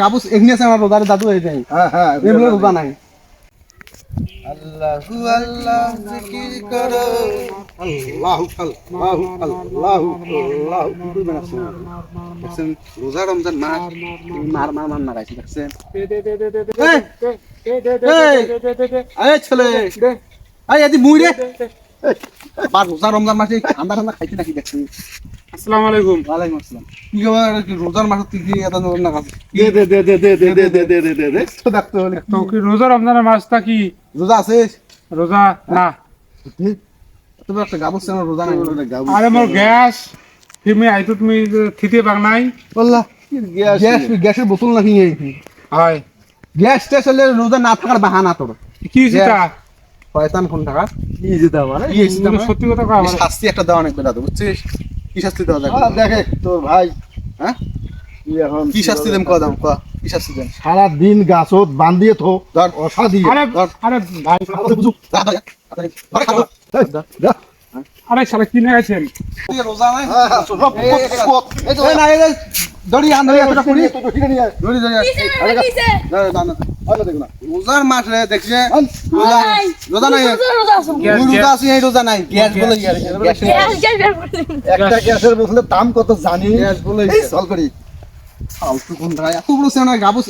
Qaboos এখানে আছে আমার রোজার দাদু হয়ে যায় হ্যাঁ হ্যাঁ এগুলো রোজা নাই আল্লাহু আল্লাহ জিকির করো আল্লাহু আল্লাহু আল্লাহু আল্লাহু বুঝবেন আপনি দেখছেন রোজা রমজান মাস মার মার মার না গাইছি দেখছেন এই ছেলে এই এদি মুই রে রোজা রমজান মাসে ঠান্ডা ঠান্ডা খাইছি নাকি দেখছি আসসালামু আলাইকুম ওয়ালাইকুম আসসালাম কি খবর রোজার মাসে তুই কি এত না দে দে দে দে দে দে দে দে দে দে দে তো দেখতে হলে তো কি রোজা রমজানের মাসটা কি রোজা আছিস রোজা না তুমি একটা গাবুস আমার রোজা নাই আরে মোর গ্যাস তুমি আইতো তুমি থিতে পাক নাই বললা গ্যাস গ্যাসের বোতল নাকি এই হয় গ্যাস রোজা না থাকার বাহানা তোর কি শয়তান কোন টাকা। কি যেটা মানে কি হয়েছে সত্যি কথা কও আমার? শাস্তি একটা দেওয়া অনেক বেলা তো বুঝছিস? কি শাস্তি দেওয়া যাবে দেখে তোর ভাই। হ্যাঁ? এখন কি শাস্তি দেম কয়া দাম কয়া? কি শাস্তি দেম? সারা দিন গাছত বান্ধিয়ে থো ধর। অসা দিয়ে। আরে আরে ভাই। বুঝু। যা যা ঘরে খাব। এই, আরে শালা কি না গেছেন রোজা নাই? হ্যাঁ, হ্যাঁ। এই তো, এই না এই রোজার মাস রে দেখছে রোজা নাই।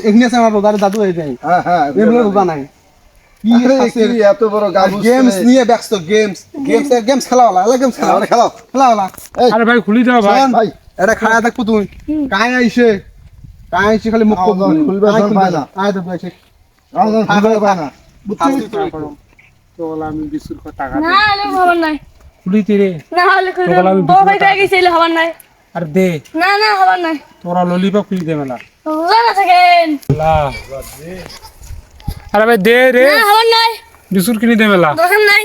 এগনে সেনা রোজার দাদু হয়ে যায়। হ্যাঁ হ্যাঁ এগুলো রোজা নাই। এত বড় গেমস নিয়ে ব্যস্ত গেমস গেমস গেমস খেলা হলা খেলা খেলা খেলা ভাই খুলি দাও ভাই। ভাই এটা খায়া থাকব তুই কায় আইছে। কায় আইছে খালি মুখ খুলবে পায় না আয় তো পাইছে খুলবে পায় না বুঝছিস তো আমি বিশুর টাকা না আলো খবর নাই খুলিতে রে। না আলো করে বউ ভাই কয়ে গেছিল খবর নাই আর দে। না না খবর নাই তোরা ললিপপ খুলি দে মেলা। রোজা থাকেন। লা আরে ভাই দে রে। না খবর নাই বিশুর কিনে দে মেলা। দরকার নাই।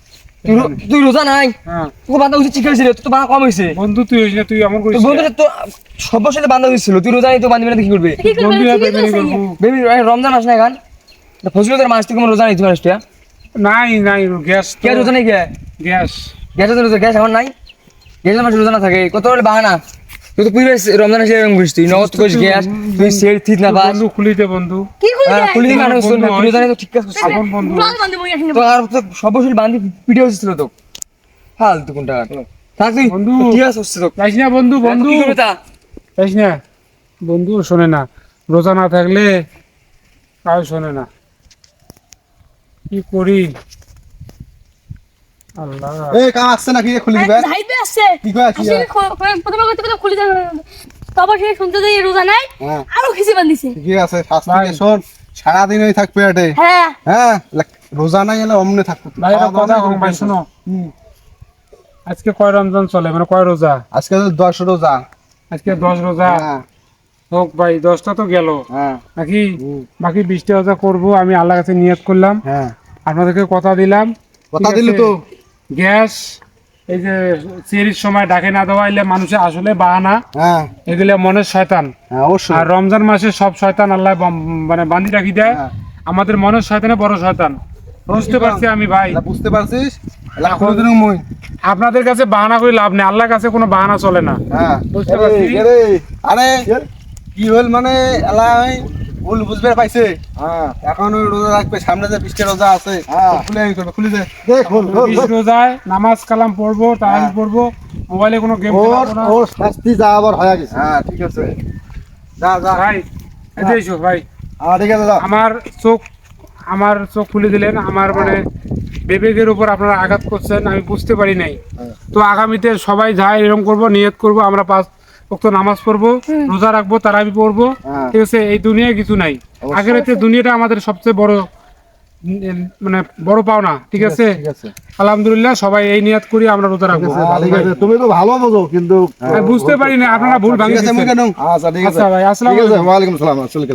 তুই রোজা নাই? হ্যাঁ। তোকে বান্দা হচ্ছে চিকেন ছিল তো বানা কম হয়েছে বন্ধু তুই হইছিস না, তুই তো কইছিস বন্ধু তো সব সাথে বান্দা হয়েছিল তুই রোজা নাই তো বান্ধবী না কি করবে? বন্ধু বেবি রমজান আসে না গান ফজলুদের মাস থেকে রোজা নাই তোমার আসছে নাই নাই গ্যাস তো- কে রোজা নাই গ্যাস। গ্যাসের রোজা? গ্যাস আমার নাই? গ্যাসের মাসে রোজা না থাকে কত বলে বাহানা। তুই তো পুরো রমজান আসে এরকম করিস তুই নগদ করিস গ্যাস তুই সের থিত না পাস বন্ধু খুলি দে বন্ধু। কি মানুষ বন্ধু তুই রোজা তো ঠিক আছে আপন বন্ধু রোজা বান্ধে মই আসিনি তো আর তো সব বান্ধি পিঠে হচ্ছিল তো। ফালতু কোনটা থাক তুই বন্ধু। ঠিক আছে হচ্ছে তো। যাইস না বন্ধু বন্ধু। কি করবে তা? যাইস না। বন্ধু শোনে না। রোজা না থাকলে কাউ শোনে না। কি করি? আল্লাহ। এই কাম আসছে নাকি? খুলি দিবে। যাইবে আছে কি কয় খ- প্রথমে করতে করতে খুলে যাবে শুনতে রোজা নাই হ্যাঁ। আরও খিসি বান্ধিছে। ঠিক আছে শাস্তি শোন সারাদিন ওই থাকবে এটে। হ্যাঁ। হ্যাঁ রোজা নাই এলে অমনে থাকব। ভাই কথা কম ভাই শোনো। আজকে কয় রমজান চলে? মানে কয় রোজা? আজকে তো দশ রোজা। আজকে দশ রোজা? হ্যাঁ। হোক ভাই দশটা তো গেল। হ্যাঁ। নাকি বাকি বিশটা রোজা করব আমি আল্লাহ কাছে নিয়ত করলাম। হ্যাঁ। আপনাদেরকে কথা দিলাম। কথা দিলি? তো। গ্যাস এই যে সেরির সময় ডাকে না দেওয়া এলে মানুষের আসলে বাহানা হ্যাঁ। এগুলো মনের শয়তান। হ্যাঁ আর রমজান মাসে সব শয়তান আল্লাহ মানে বান্ধি রাখি দেয়। হ্যাঁ। আমাদের মনের শয়তানে বড় শয়তান। বুঝতে পারছি আমি ভাই। বুঝতে পারছিস? আপনাদের কাছে বাহানা করে লাভ নেই আল্লাহর কাছে কোনো বাহানা চলে না। বুঝতে পারছি? আরে কি? হল মানে ওই ভুল বুঝবে পাইছে? হ্যাঁ। এখন রোজা রাখবে সামনে যে বৃষ্টি রোজা আছে। হ্যাঁ। খুলে করবে খুলে দে। বিশ রোজায় নামাজ কালাম পড়ব তারাবি পড়ব মোবাইলে কোনো গেম শাস্তি যা আবার হয়ে গেছে। হ্যাঁ ঠিক আছে। যা যা। ভাই এতে এসো ভাই। হ্যাঁ ঠিক আছে আমার চোখ আমার চোখ খুলে দিলেন। আমার মানে বিবেকের উপর আপনারা আঘাত করছেন আমি বুঝতে পারি নাই। হ্যাঁ। তো আগামীতে সবাই যায় এরকম করব নিয়ত করব আমরা পাঁচ ওয়াক্ত নামাজ পড়ব রোজা রাখব তারাবি পড়ব। হ্যাঁ। ঠিক আছে এই দুনিয়ায় কিছু নাই। আগের হচ্ছে দুনিয়াটা আমাদের সবচেয়ে বড় মানে বড় পাওনা ঠিক আছে? আলহামদুলিল্লাহ সবাই এই নিয়াত করি আমরা রোজা রাখব। তুমি তো ভালো বোঝো কিন্তু বুঝতে পারি না আপনারা ভুল ভাঙিয়েছেন। আচ্ছা ঠিক আছে। আচ্ছা ভাই আসসালামু আলাইকুম। সালাম আসসালাম